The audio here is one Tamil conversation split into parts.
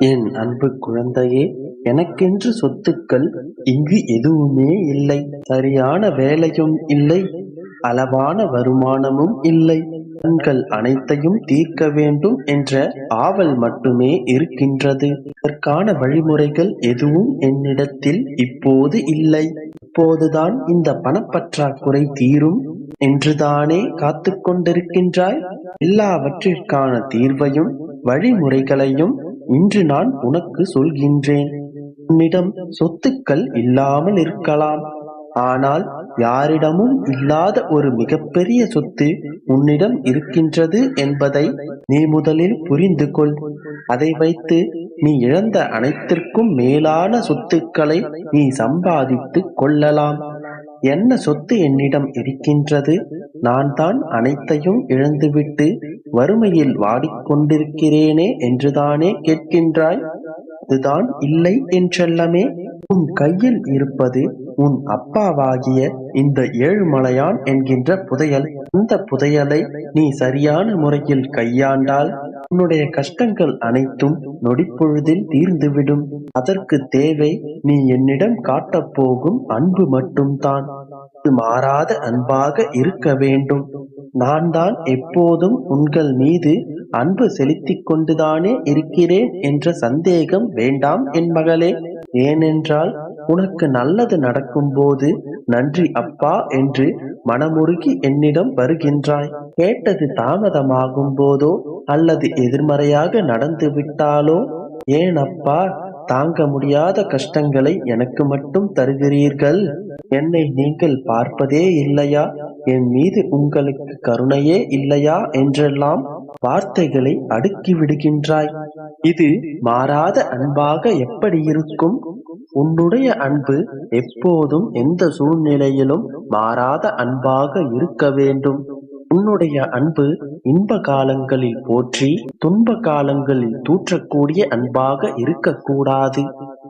என் அன்பு குழந்தையே எனக்கென்று சொத்துக்கள் இங்கு எதுவுமே இல்லை. சரியான வேலையும் இல்லை அளவான வருமானமும் இல்லை. கண்கள் அனைத்தையும் தீர்க்க வேண்டும் என்ற ஆவல் மட்டுமே இருக்கின்றது. அதற்கான வழிமுறைகள் எதுவும் என்னிடத்தில் இப்போது இல்லை. இப்போதுதான் இந்த பணப்பற்றாக்குறை தீரும் என்றுதானே காத்து கொண்டிருக்கின்றாய் எல்லாவற்றிற்கான தீர்வையும் வழிமுறைகளையும் இன்று நான் உனக்கு சொல்கின்றேன். உன்னிடம் சொத்துக்கள் இல்லாமல் இருக்கலாம். ஆனால் யாரிடமும் இல்லாத ஒரு மிகப்பெரிய சொத்து உன்னிடம் இருக்கின்றது என்பதை நீ முதலில் புரிந்து கொள். அதை வைத்து நீ இழந்த அனைத்திற்கும் மேலான சொத்துக்களை நீ சம்பாதித்து கொள்ளலாம். என்ன சொத்து என்னிடம் இருக்கின்றது? நான் தான் அனைத்தையும் இழந்துவிட்டு வறுமையில் வாடிக்கொண்டிருக்கிறேனே என்றுதானே கேட்கின்றாய்? அதுதான் இல்லை என்றெல்லாமே. உன் கையில் இருப்பது உன் அப்பாவாகிய இந்த ஏழுமலையான் என்கின்ற புதையல் அந்த புதையலை நீ சரியான முறையில் கையாண்டால் உன்னுடைய கஷ்டங்கள் அனைத்தும் நொடிப்பொழுதில் தீர்ந்துவிடும். அதற்கு தேவை நீ என்னிடம் காட்டப் போகும் அன்பு மட்டும்தான். மாறாத அன்பாக இருக்க வேண்டும். நான் தான் எப்போதும் உங்கள் மீது அன்பு செலுத்திக் கொண்டுதானே இருக்கிறேன் என்ற சந்தேகம் வேண்டாம் என் மகளே. ஏனென்றால் உனக்கு நல்லது நடக்கும்போது நன்றி அப்பா என்று மனமுருகி என்னிடம் வருகின்றாய். கேட்டது தாமதமாகும் போதோ அல்லது எதிர்மறையாக நடந்து விட்டாலோ? ஏன் அப்பா தாங்க முடியாத கஷ்டங்களை எனக்கு மட்டும் தருகிறீர்கள்? என்னை நீங்கள் பார்ப்பதே இல்லையா? என் மீது உங்களுக்கு கருணையே இல்லையா? என்றெல்லாம் வார்த்தைகளை அடுக்கி விடுகின்றாய். இது மாறாத அன்பாக எப்படி இருக்கும்? உன்னுடைய அன்பு எப்போதும் எந்த சூழ்நிலையிலும் மாறாத அன்பாக இருக்க வேண்டும். உன்னுடைய அன்பு இன்ப காலங்களில் போற்றி துன்ப காலங்களில் தூற்றக்கூடிய அன்பாக இருக்கக்கூடாது.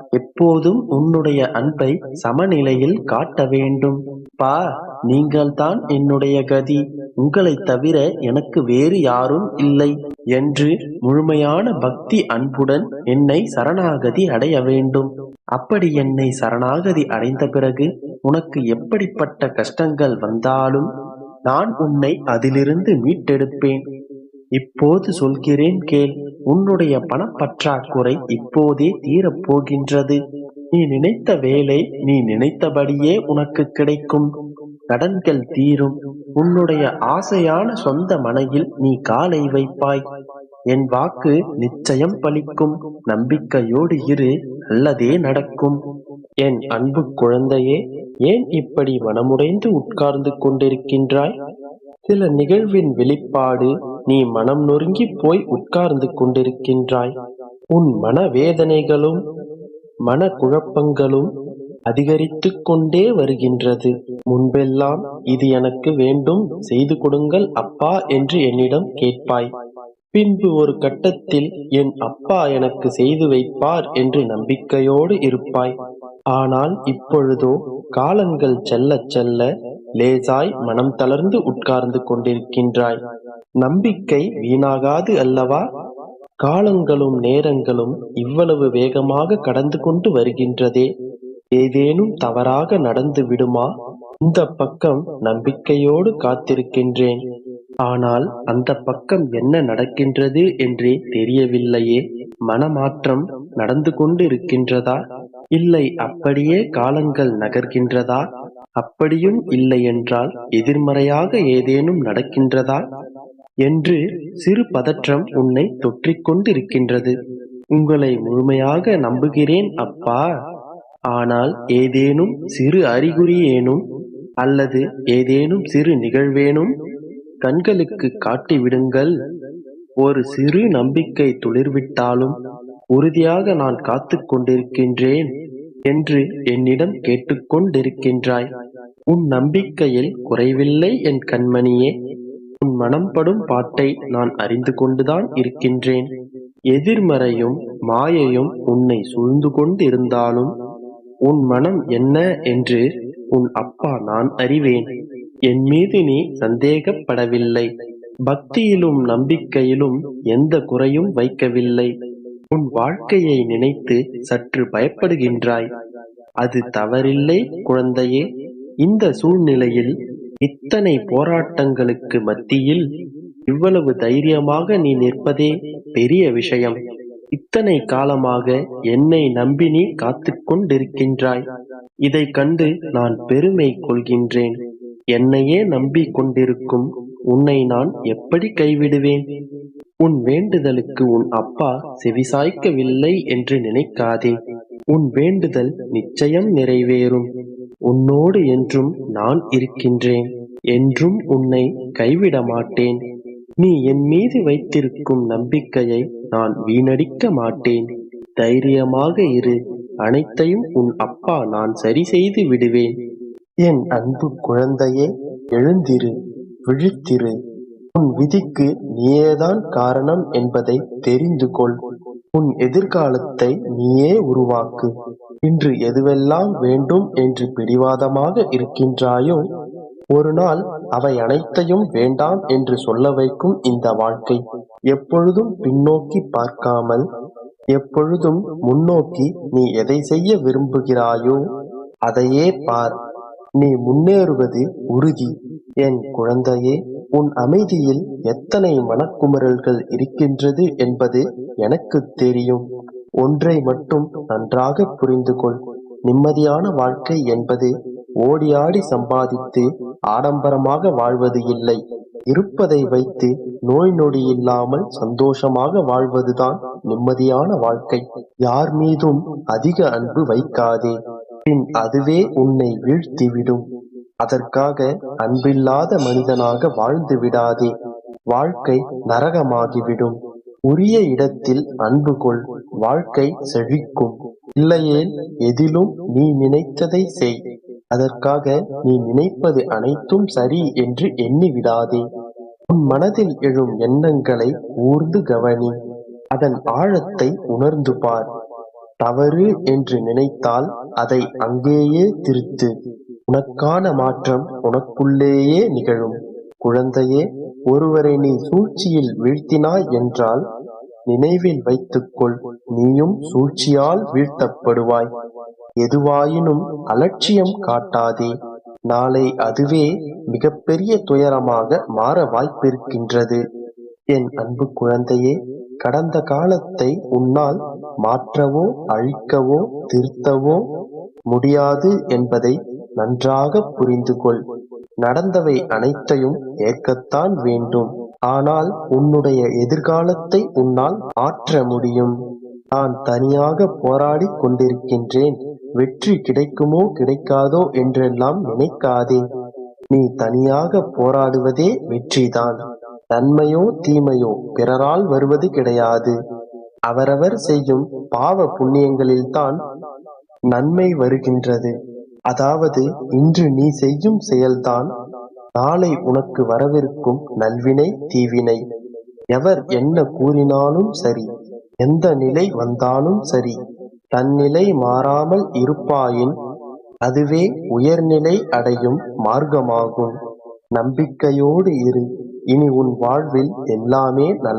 எப்போதும் உன்னுடைய அன்பை சமநிலையில் காட்ட வேண்டும். பா நீங்கள்தான் என்னுடைய கதி. உங்களை தவிர எனக்கு வேறு யாரும் இல்லை என்று முழுமையான பக்தி அன்புடன் என்னை சரணாகதி அடைய வேண்டும். அப்படி என்னை சரணாகதி அடைந்த பிறகு உனக்கு எப்படிப்பட்ட கஷ்டங்கள் வந்தாலும் நான் உன்னை அதிலிருந்து மீட்டெடுப்பேன். இப்போது சொல்கிறேன் கேள் உன்னுடைய பணப்பற்றாக்குறை இப்போதே தீரப் போகின்றது நீ நினைத்த வேலை நீ நினைத்தபடியே உனக்கு கிடைக்கும். கடன்கள் தீரும். உன்னுடைய ஆசையான சொந்த மனையில் நீ காலை வைப்பாய். என் வாக்கு நிச்சயம் பலிக்கும். நம்பிக்கையோடு இரு நல்லதே நடக்கும். என் அன்பு குழந்தையே ஏன் இப்படி மனமுடைந்து உட்கார்ந்து கொண்டிருக்கின்றாய்? சில நிகழ்வின் வெளிப்பாடு நீ மனம் நொறுங்கி போய் உட்கார்ந்து கொண்டிருக்கின்றாய். உன் மன வேதனைகளும் மன குழப்பங்களும் அதிகரித்துக் கொண்டே வருகின்றது. முன்பெல்லாம் இது எனக்கு வேண்டும் செய்து கொடுங்கள் அப்பா என்று என்னிடம் கேட்பாய். பின்பு ஒரு கட்டத்தில் என் அப்பா எனக்கு செய்து வைப்பார் என்று நம்பிக்கையோடு இருப்பாய். ஆனால் இப்பொழுதோ காலங்கள் செல்ல செல்ல லேசாய் மனம் தளர்ந்து உட்கார்ந்து கொண்டிருக்கின்றாய். நம்பிக்கை வீணாகாது அல்லவா? காலங்களும் நேரங்களும் இவ்வளவு வேகமாக கடந்து கொண்டு வருகின்றதே. ஏதேனும் தவறாக நடந்து விடுமா? இந்த பக்கம் நம்பிக்கையோடு காத்திருக்கின்றேன். ஆனால் அந்த பக்கம் என்ன நடக்கின்றது என்றே தெரியவில்லையே. மனமாற்றம் நடந்து கொண்டு இருக்கின்றதா இல்லை அப்படியே காலங்கள் நகர்கின்றதா? அப்படியும் இல்லை என்றால் எதிர்மறையாக ஏதேனும் நடக்கின்றதா? என்று சிறு பதற்றம் உன்னை தொற்றிக் கொண்டிருக்கின்றது. உங்களை முழுமையாக நம்புகிறேன் அப்பா. ஆனால் ஏதேனும் சிறு அறிகுறியேனும் அல்லது ஏதேனும் சிறு நிகழ்வேனும் கண்களுக்கு காட்டிவிடுங்கள். ஒரு சிறு நம்பிக்கை துளிர்விட்டாலும் உறுதியாக நான் காத்து கொண்டிருக்கின்றேன் என்று என்னிடம் கேட்டுக்கொண்டிருக்கின்றாய். உன் நம்பிக்கையில் குறைவில்லை என் கண்மணியே. உன் மனம் படும் பாட்டை நான் அறிந்து கொண்டுதான் இருக்கின்றேன். எதிர்மறையும் மாயையும் உன்னை சூழ்ந்து கொண்டிருந்தாலும் உன் மனம் என்ன என்று உன் அப்பா நான் அறிவேன். என் மீது நீ சந்தேகப்படவில்லை. பக்தியிலும் நம்பிக்கையிலும் எந்த குறையும் வைக்கவில்லை. உன் வாழ்க்கையை நினைத்து சற்று பயப்படுகின்றாய். அது தவறில்லை குழந்தையே. இந்த சூழ்நிலையில் இத்தனை போராட்டங்களுக்கு மத்தியில் இவ்வளவு தைரியமாக நீ நிற்பதே பெரிய விஷயம். இத்தனை காலமாக என்னை நம்பி நீ காத்துக் கொண்டிருக்கின்றாய் இதை கண்டு நான் பெருமை கொள்கின்றேன். என்னையே நம்பி கொண்டிருக்கும் உன்னை நான் எப்படி கைவிடுவேன்? உன் வேண்டுதலுக்கு உன் அப்பா செவிசாய்க்கவில்லை என்று நினைக்காதே. உன் வேண்டுதல் நிச்சயம் நிறைவேறும். உன்னோடு என்றும் நான் இருக்கின்றேன். என்றும் உன்னை கைவிட மாட்டேன் நீ என் மீது வைத்திருக்கும் நம்பிக்கையை நான் வீணடிக்க மாட்டேன். தைரியமாக இரு. அனைத்தையும் உன் அப்பா நான் சரி செய்து விடுவேன். என் அன்பு குழந்தையே எழுந்திரு. விழித்திரு. உன் விதிக்கு நீயேதான் காரணம் என்பதை தெரிந்து கொள். உன் எதிர்காலத்தை நீயே உருவாக்கு. இன்று எதுவெல்லாம் வேண்டும் என்று பிடிவாதமாக இருக்கின்றாயோ ஒரு நாள் அவை அனைத்தையும் வேண்டாம் என்று சொல்ல வைக்கும் இந்த வாழ்க்கை எப்பொழுதும் பின்னோக்கி பார்க்காமல் எப்பொழுதும் முன்னோக்கி நீ எதை செய்ய விரும்புகிறாயோ அதையே பார். நீ முன்னேறுவது உறுதி. என் குழந்தையே உன் அமைதியில் எத்தனை மனக்குமுறல்கள் இருக்கின்றது என்பது எனக்கு தெரியும். ஒன்றை மட்டும் நன்றாக புரிந்து கொள் நிம்மதியான வாழ்க்கை என்பது ஓடியாடி சம்பாதித்து ஆடம்பரமாக வாழ்வது இல்லை. இருப்பதை வைத்து நோய் நொடி இல்லாமல் சந்தோஷமாக வாழ்வதுதான் நிம்மதியான வாழ்க்கை. யார் மீதும் அதிக அன்பு வைக்காதே. பின் அதுவே உன்னை வீழ்த்திவிடும். அதற்காக அன்பில்லாத மனிதனாக வாழ்ந்து விடாதே. வாழ்க்கை நரகமாகிவிடும். உரிய இடத்தில் அன்பு கொள். வாழ்க்கை செழிக்கும். இல்லையேல் எதிலும் நீ நினைத்ததை செய். அதற்காக நீ நினைப்பது அனைத்தும் சரி என்று எண்ணி விடாதே உன் மனதில் எழும் எண்ணங்களை ஊர்ந்து கவனி. அதன் ஆழத்தை உணர்ந்து பார். தவறு என்று நினைத்தால் அதை அங்கேயே திருத்து. உனக்கான மாற்றம் உனக்குள்ளேயே நிகழும். குழந்தையே ஒருவரை நீ சூழ்ச்சியில் வீழ்த்தினாய் என்றால் நினைவில் வைத்துக்கொள். நீயும் சூழ்ச்சியால் வீழ்த்தப்படுவாய். எதுவாயினும் அலட்சியம் காட்டாதே. நாளை அதுவே மிகப்பெரிய துயரமாக மாற வாய்ப்பிருக்கின்றது. என் அன்பு குழந்தையே கடந்த காலத்தை உன்னால் மாற்றவோ அழிக்கவோ திருத்தவோ முடியாது என்பதை நன்றாக புரிந்து கொள் நடந்தவை அனைத்தையும் ஏற்கத்தான் வேண்டும். ஆனால் உன்னுடைய எதிர்காலத்தை உன்னால் மாற்ற முடியும். நான் தனியாக போராடி கொண்டிருக்கின்றேன். வெற்றி கிடைக்குமோ கிடைக்காதோ என்றெல்லாம் நினைக்காதே. நீ தனியாக போராடுவதே வெற்றிதான். நன்மையோ தீமையோ பிறரால் வருவது கிடையாது. அவரவர் செய்யும் பாவ புண்ணியங்களில்தான் நன்மை வருகின்றது. அதாவது இன்று நீ செய்யும் செயல்தான் நாளை உனக்கு வரவிருக்கும் நல்வினை தீவினை. எவர் என்ன கூறினாலும் சரி எந்த நிலை வந்தாலும் சரி தன்னிலை மாறாமல் இருப்பாயின் அதுவே உயர்நிலை அடையும் மார்க்கமாகும். நம்பிக்கையோடு இரு. இனி உன் வாழ்வில் எல்லாமே நல்ல